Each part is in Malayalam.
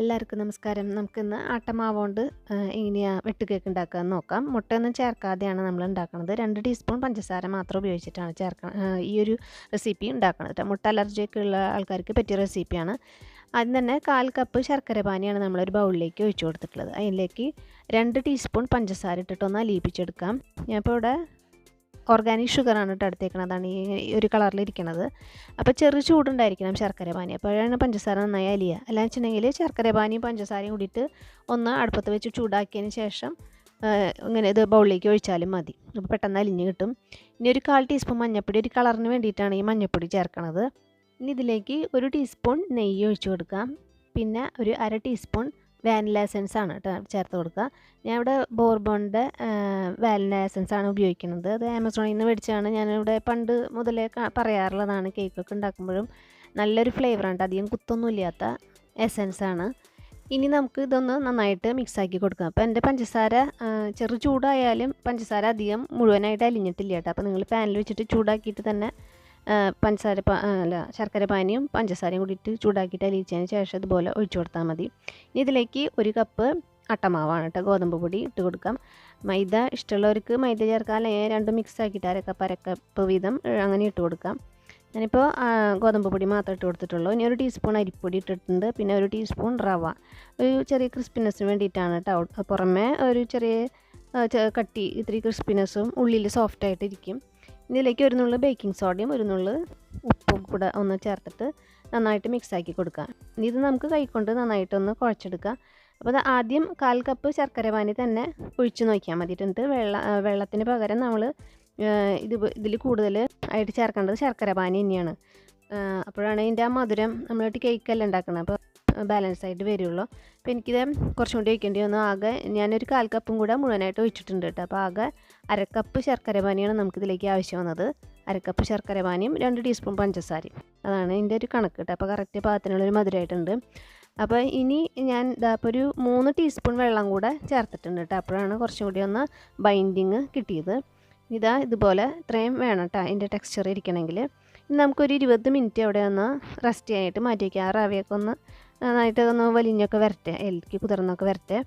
എല്ലാവർക്കും നമസ്കാരം. നമുക്കിന്ന് ആട്ടമാവോണ്ട് എങ്ങനെയാണ് വെട്ടുകേക്ക് ഉണ്ടാക്കാമെന്ന് നോക്കാം. മുട്ടയൊന്നും ചേർക്കാതെയാണ് നമ്മൾ ഉണ്ടാക്കുന്നത് രണ്ട് ടീസ്പൂൺ പഞ്ചസാര മാത്രം ഉപയോഗിച്ചിട്ടാണ് ചേർക്ക ഈ ഒരു റെസിപ്പി ഉണ്ടാക്കുന്നത് മുട്ട അലർജിയൊക്കെ ഉള്ള ആൾക്കാർക്ക് പറ്റിയ റെസിപ്പിയാണ് ആദ്യം തന്നെ കാൽ കപ്പ് ശർക്കര പാനിയാണ് നമ്മളൊരു ബൗളിലേക്ക് ഒഴിച്ചു കൊടുത്തിട്ടുള്ളത്. അതിലേക്ക് രണ്ട് ടീസ്പൂൺ പഞ്ചസാര ഇട്ടിട്ടൊന്ന് അലിയിപ്പിച്ചെടുക്കാം. ഞാനിപ്പോൾ ഇവിടെ ഓർഗാനിക് ഷുഗറാണ് ഇട്ട് എടുത്തേക്കുന്നത് അതാണ് ഈ ഒരു കളറിൽ ഇരിക്കുന്നത് അപ്പോൾ ചെറു ചൂടുണ്ടായിരിക്കണം ശർക്കര പാനി. അപ്പോഴാണ് പഞ്ചസാര നന്നായി അലിയുക അല്ലാന്ന് വെച്ചിട്ടുണ്ടെങ്കിൽ ശർക്കര പാനിയും പഞ്ചസാരയും കൂടിയിട്ട് ഒന്ന് അടുപ്പത്ത് വെച്ച് ചൂടാക്കിയതിന് ശേഷം ഇങ്ങനെ ഇത് ബൗളിലേക്ക് ഒഴിച്ചാലും മതി. അപ്പോൾ പെട്ടെന്ന് അലിഞ്ഞ് കിട്ടും. ഇനി ഒരു കാൽ ടീസ്പൂൺ മഞ്ഞൾപ്പൊടി ഒരു കളറിന് വേണ്ടിയിട്ടാണ് ഈ മഞ്ഞൾപ്പൊടി ചേർക്കണത്. ഇനി ഇതിലേക്ക് ഒരു ടീസ്പൂൺ നെയ്യ് ഒഴിച്ചു കൊടുക്കാം. പിന്നെ ഒരു അര ടീസ്പൂൺ വാനില എസൻസ് ആണ് കേട്ടോ ചേർത്ത് കൊടുക്കുക. ഞാൻ ഇവിടെ ബോർബോണിന്റെ വാനില എസൻസ് ആണ് ഉപയോഗിക്കുന്നത്. അത് ആമസോണിൽ നിന്ന് മേടിച്ചാണ് ഞാനിവിടെ പണ്ട് മുതലേ പറയാറുള്ളതാണ് കേക്കൊക്കെ ഉണ്ടാക്കുമ്പോഴും നല്ലൊരു ഫ്ലേവറാണ് അധികം കുത്തൊന്നും ഇല്ലാത്ത എസൻസ് ആണ്. ഇനി നമുക്ക് ഇതൊന്ന് നന്നായിട്ട് മിക്സ് ആക്കി കൊടുക്കാം. അപ്പോൾ എന്റെ പഞ്ചസാര ചെറു ചൂടായാലും പഞ്ചസാര അധികം മുഴുവനായിട്ട് അലിഞ്ഞിട്ടില്ല കേട്ടോ അപ്പോൾ നിങ്ങൾ പാനിൽ വെച്ചിട്ട് ചൂടാക്കിയിട്ട് തന്നെ പഞ്ചസാര അല്ല ശർക്കര പാനിയും പഞ്ചസാരയും കൂടിയിട്ട് ചൂടാക്കിയിട്ട് അലിയിച്ചതിന് ശേഷം ഇതുപോലെ ഒഴിച്ചു കൊടുത്താൽ മതി. ഇനി ഇതിലേക്ക് ഒരു കപ്പ് അട്ടമാവാണ് കേട്ടോ. ഗോതമ്പ് പൊടി ഇട്ട് കൊടുക്കാം. മൈദ ഇഷ്ടമുള്ളവർക്ക് മൈദ ചേർക്കാം. അല്ലെങ്കിൽ രണ്ടും മിക്സ് ആക്കിയിട്ട് അരക്കപ്പ് അരക്കപ്പ് വീതം അങ്ങനെ ഇട്ട് കൊടുക്കാം. ഞാനിപ്പോൾ ഗോതമ്പ് പൊടി മാത്രം ഇട്ട് കൊടുത്തിട്ടുള്ളൂ. ഇനി ഒരു ടീസ്പൂൺ അരിപ്പൊടി ഇട്ടിട്ടുണ്ട്. പിന്നെ ഒരു ടീസ്പൂൺ റവ. ഒരു ചെറിയ ക്രിസ്പിനെസ്സിന് വേണ്ടിയിട്ടാണ് കേട്ടോ. പുറമേ ഒരു ചെറിയ കട്ടി ഇത്തിരി ക്രിസ്പിനെസ്സും ഉള്ളിൽ സോഫ്റ്റ് ആയിട്ടിരിക്കും. ഇതിലേക്ക് ഒരു നുള്ളു ബേക്കിംഗ് സോഡയും ഒരു നുള്ളു ഉപ്പും കൂടെ ഒന്ന് ചേർത്തിട്ട് നന്നായിട്ട് മിക്സാക്കി കൊടുക്കുക. ഇത് നമുക്ക് കൈക്കൊണ്ട് നന്നായിട്ടൊന്ന് കുഴച്ചെടുക്കുക. അപ്പോൾ ആദ്യം കാൽ കപ്പ് ശർക്കര പാനി തന്നെ ഒഴിച്ച് നോക്കിയാൽ മതി. എന്നിട്ട് വെള്ള വെള്ളത്തിന് പകരം നമ്മൾ ഇത് ഇതിൽ കൂടുതൽ ആയിട്ട് ചേർക്കേണ്ടത് ശർക്കര പാനി തന്നെയാണ്. അപ്പോഴാണ് ഇതിന്റെ ആ മധുരം നമ്മളിട്ട് കേക്കെല്ലാം ഉണ്ടാക്കുന്നത് അപ്പോൾ ബാലൻസ് ആയിട്ട് വരുള്ളൂ. അപ്പോൾ എനിക്കിത് കുറച്ചും കൂടി ഒഴിക്കേണ്ടി വന്നു. ആകെ ഞാനൊരു കാൽ കപ്പും കൂടെ മുഴുവനായിട്ട് ഒഴിച്ചിട്ടുണ്ട് കേട്ടോ. അപ്പോൾ ആകെ അരക്കപ്പ് ശർക്കര പാനിയാണ് നമുക്കിതിലേക്ക് ആവശ്യം വന്നത്. അരക്കപ്പ് ശർക്കര പാനിയും രണ്ട് ടീസ്പൂൺ പഞ്ചസാരയും. അതാണ് ഇതിന്റെ ഒരു കണക്ക് കേട്ടോ. അപ്പോൾ കറക്റ്റ് പാകത്തിനുള്ളൊരു മധുരമായിട്ടുണ്ട് അപ്പോൾ ഇനി ഞാൻ ഇപ്പോൾ ഒരു മൂന്ന് ടീസ്പൂൺ വെള്ളം കൂടെ ചേർത്തിട്ടുണ്ട് കേട്ടോ. അപ്പോഴാണ് കുറച്ചും കൂടി ഒന്ന് ബൈൻഡിങ് കിട്ടിയത്. ഇതാ ഇതുപോലെ ഇത്രയും വേണം കേട്ടോ അതിന്റെ ടെക്സ്ചർ ഇരിക്കണമെങ്കിൽ. നമുക്കൊരു ഇരുപത് മിനിറ്റ് അവിടെ ഒന്ന് റെസ്റ്റ് ചെയ്യാനായിട്ട് മാറ്റി വയ്ക്കാം ആ റവയൊക്കെ ഒന്ന് നന്നായിട്ട് ഒന്ന് വലിഞ്ഞൊക്കെ വരട്ടെ എലിക്ക് കുതിർന്നൊക്കെ വരട്ടെ.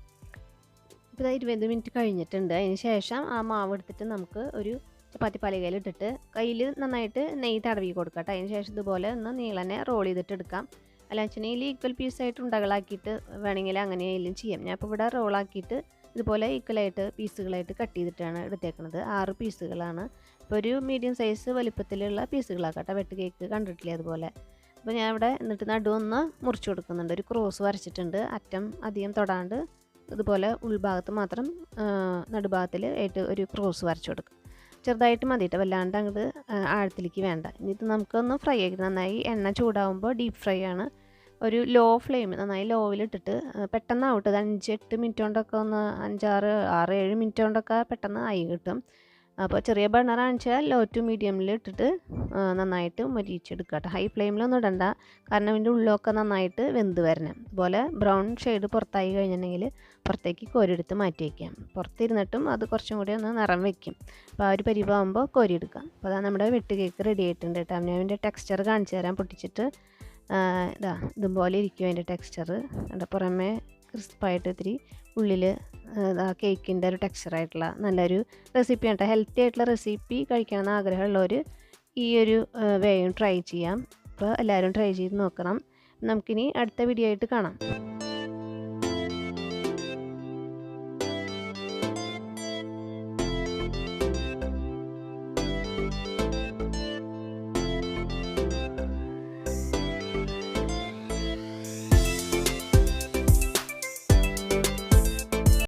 ഇപ്പോൾ ഇരുപത് മിനിറ്റ് കഴിഞ്ഞിട്ടുണ്ട്. അതിന് ശേഷം ആ മാവ് എടുത്തിട്ട് നമുക്ക് ഒരു ചപ്പാത്തി പലകയിൽ ഇട്ടിട്ട് കയ്യിൽ നന്നായിട്ട് നെയ്യ് തടവി കൊടുക്കാം കേട്ടോ അതിന് ശേഷം ഇതുപോലെ ഒന്ന് നീളനെ റോൾ ചെയ്തിട്ട് എടുക്കാം. അല്ല വെച്ചിട്ടുണ്ടെങ്കിൽ ഈക്വൽ പീസായിട്ട് ഉണ്ടകളാക്കിയിട്ട് വേണമെങ്കിൽ അങ്ങനെയെങ്കിലും ചെയ്യാം. ഞാൻ ഇപ്പോൾ ഇവിടെ റോളാക്കിയിട്ട് ഇതുപോലെ ഈക്വലായിട്ട് പീസുകളായിട്ട് കട്ട് ചെയ്തിട്ടാണ് എടുത്തേക്കുന്നത് ആറ് പീസുകളാണ്. ഇപ്പോൾ ഒരു മീഡിയം സൈസ് വലിപ്പത്തിലുള്ള പീസുകളാക്കട്ടെ. വെട്ട് കേക്ക് കണ്ടിട്ടില്ലേ അതുപോലെ? അപ്പോൾ ഞാൻ ഇവിടെ എന്നിട്ട് നടുവൊന്ന് മുറിച്ച് കൊടുക്കുന്നുണ്ട്. ഒരു ക്രോസ് വരച്ചിട്ടുണ്ട്. അറ്റം അധികം തൊടാണ്ട് ഇതുപോലെ ഉൾഭാഗത്ത് മാത്രം നടുഭാഗത്തിൽ ആയിട്ട് ഒരു ക്രോസ് വരച്ചു കൊടുക്കും. ചെറുതായിട്ട് മതിയിട്ട് വല്ലാണ്ട് അങ്ങോട്ട് ആഴത്തിലേക്ക് വേണ്ട. ഇനി ഇത് നമുക്കൊന്ന് ഫ്രൈ ആക്കി നന്നായി എണ്ണ ചൂടാവുമ്പോൾ ഡീപ്പ് ഫ്രൈ ആണ്. ഒരു ലോ ഫ്ലെയിം നന്നായി ലോവിലിട്ടിട്ട് പെട്ടെന്നാവട്ടെ. അത് അഞ്ച് എട്ട് മിനിറ്റ് കൊണ്ടൊക്കെ ഒന്ന് അഞ്ചാറ് ആറ് ഏഴ് മിനിറ്റ് കൊണ്ടൊക്കെ പെട്ടെന്ന് ആയി കിട്ടും. അപ്പോൾ ചെറിയ ബർണറാണെന്ന് വെച്ചാൽ ലോ ടു മീഡിയമിൽ ഇട്ടിട്ട് നന്നായിട്ട് മൊരിച്ചെടുക്കുക കേട്ടോ. ഹൈ ഫ്ലെയിമിലൊന്നും ഇടണ്ട. കാരണം അതിന്റെ ഉള്ളിലൊക്കെ നന്നായിട്ട് വെന്ത് വരണം. അതുപോലെ ബ്രൗൺ ഷെയ്ഡ് പുറത്തായി കഴിഞ്ഞിട്ടുണ്ടെങ്കിൽ പുറത്തേക്ക് കോരിയെടുത്ത് മാറ്റി വയ്ക്കാം. പുറത്തിരുന്നിട്ടും അത് കുറച്ചും കൂടി ഒന്ന് നിറം വയ്ക്കും. അപ്പോൾ ആ ഒരു പരിവാകുമ്പോൾ കോരിയെടുക്കാം അപ്പോൾ അതാണ് നമ്മുടെ വെട്ട് കേക്ക് റെഡി ആയിട്ടുണ്ട് കേട്ടോ. ഞാൻ അതിന്റെ ടെക്സ്ചർ കാണിച്ചു തരാൻ പൊട്ടിച്ചിട്ട് ഇതാ ഇതുപോലെ ഇരിക്കും അതിന്റെ ടെക്സ്ചർ അതിന്റെ പുറമേ ക്രിസ്പായിട്ട് ഇത്തിരി ഉള്ളിൽ ആ കേക്കിന്റെ ഒരു ടെക്സ്ചറായിട്ടുള്ള നല്ലൊരു റെസിപ്പി ആണ് ഹെൽത്തി ആയിട്ടുള്ള റെസിപ്പി കഴിക്കണമെന്ന് ആഗ്രഹമുള്ളവർ ഈ ഒരു വേയും ട്രൈ ചെയ്യാം. അപ്പോൾ എല്ലാവരും ട്രൈ ചെയ്ത് നോക്കണം. നമുക്കിനി അടുത്ത വീഡിയോ ആയിട്ട് കാണാം.